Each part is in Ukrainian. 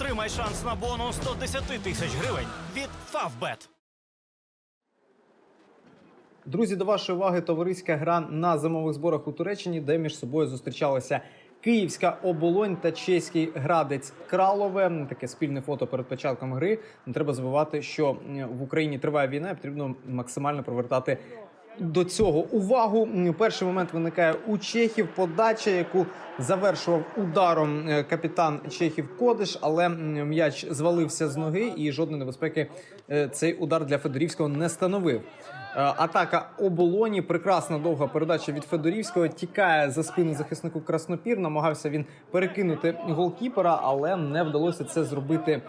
Отримай шанс на бонус 110 тисяч гривень від Favbet. Друзі, до вашої уваги товариська гра на зимових зборах у Туреччині, де між собою зустрічалися Київська оболонь та чеський градець Кралове. Таке спільне фото перед початком гри. Не треба забувати, що в Україні триває війна, і потрібно максимально привертати. До цього увагу перший момент виникає у Чехів. Подача, яку завершував ударом е, капітан Чехів Кодиш, але м'яч звалився з ноги, і жодної небезпеки е, цей удар для Федорівського не становив. Е, Атака оболоні, прекрасна довга передача від Федорівського. Тікає за спину захиснику Краснопір. Намагався він перекинути голкіпера, але не вдалося це зробити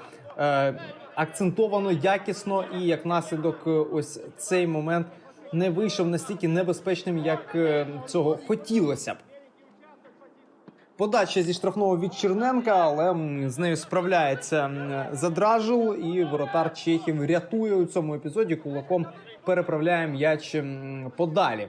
акцентовано, якісно. І як наслідок, ось цей момент не вийшов настільки небезпечним, як е, цього хотілося б. Подача зі штрафного від Черненка, але з нею справляється задражил, і воротар Чехів рятує у цьому епізоді. Кулаком переправляє м'яч подалі.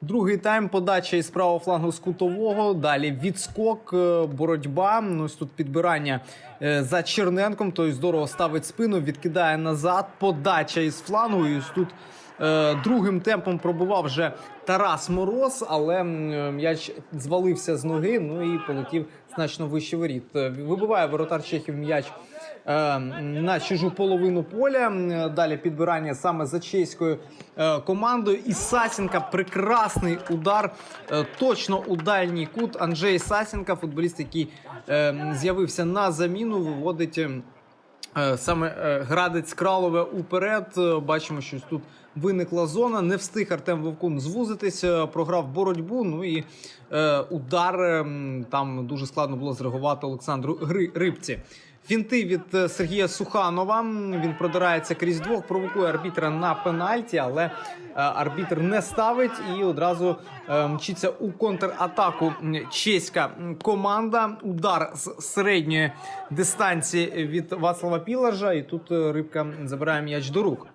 Другий тайм подача із правого флангу з кутового. Далі відскок, е, боротьба. Ну, Ось тут підбирання е, за Черненком. Той здорово ставить спину, відкидає назад. Подача із флангу. І ось тут е, другим темпом пробував вже Тарас Мороз, але е, м'яч звалився з ноги. Ну і полетів значно вище воріт. Вибиває воротар Чехів м'яч на чужу половину поля. Далі підбирання саме за чеською е, командою. І Сасінка прекрасний удар. е, Точно у дальній кут. Анджей Сасінка, футболіст, який е, з'явився на заміну, виводить. е, Е, Саме е, градець Кралове уперед. Е, Бачимо, що тут виникла зона. Не встиг Артем Вовкун звузитись, е, програв боротьбу. Ну і е, удар е, там дуже складно було зреагувати Олександру Рибці. Фінти від е, Сергія Суханова. Він продирається крізь двох, провокує арбітра на пенальті, але е, арбітр не ставить і одразу е, мчиться у контратаку чеська команда. Удар з середньої дистанції від Вацлава Пілажа. І тут рибка забирає м'яч до рук.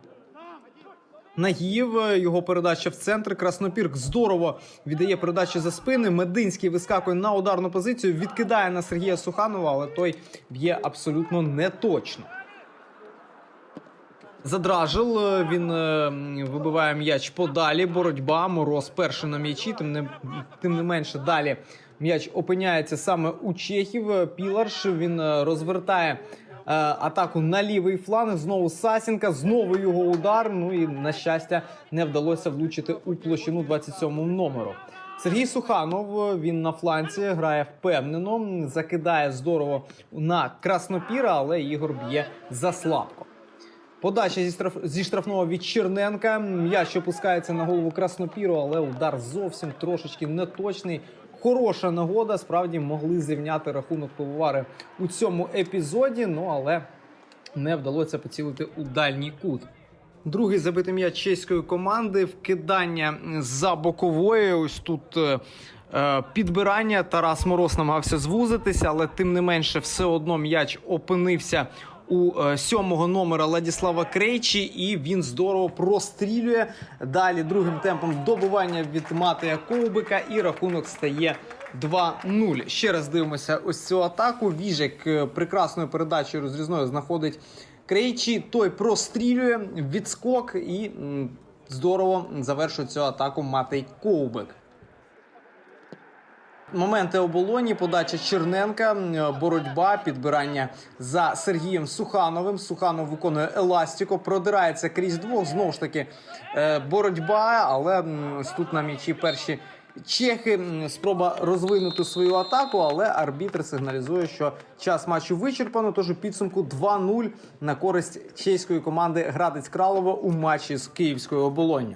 Нагіїв е, його передача в центр. Краснопірк здорово віддає передачі за спини. Мединський вискакує на ударну позицію, відкидає на Сергія Суханова, але той б'є абсолютно неточно. Задражил. е, Він е, вибиває м'яч подалі. Боротьба. Мороз перший на м'ячі. Тим не тим не менше далі м'яч опиняється саме у Чехів. Піларш він розвертає. Е, Атаку на лівий фланг. Знову Сасінка, знову його удар. Ну і на щастя не вдалося влучити у площину 27 номеру. Сергій Суханов е, він на фланці грає впевнено, закидає здорово на краснопіра, але Ігор б'є заслабко. Подача зі, штраф... зі штрафного від Черненка. М'яч опускається на голову Краснопіру, але удар зовсім трошечки неточний. Хороша нагода. Справді могли зрівняти рахунок пивовари у цьому епізоді. Ну але не вдалося поцілити у дальній кут. Другий забитий м'яч чеської команди. Вкидання за бокової. Ось тут е, е, підбирання. Тарас Мороз намагався звузитися, але тим не менше, все одно м'яч опинився у е, сьомого номера Ладіслава Крейчі, і він здорово прострілює. Далі другим темпом добування від Матея Ковбика, і рахунок стає 2-0. Ще раз дивимося ось цю атаку. Віжик е, прекрасною передачею розрізною знаходить Крейчі. Той прострілює відскок і здорово завершує цю атаку Матей Ковбик. Моменти оболоні, подача Черненка, боротьба, підбирання за Сергієм Сухановим. Суханов виконує еластико, продирається крізь двох. Знову ж таки, е, боротьба, але тут на м'ячі перші чехи. Спроба розвинути свою атаку, але арбітр сигналізує, що час матчу вичерпано. Тож у підсумку 2-0 на користь чеської команди Градець Кралово у матчі з Київською оболонню.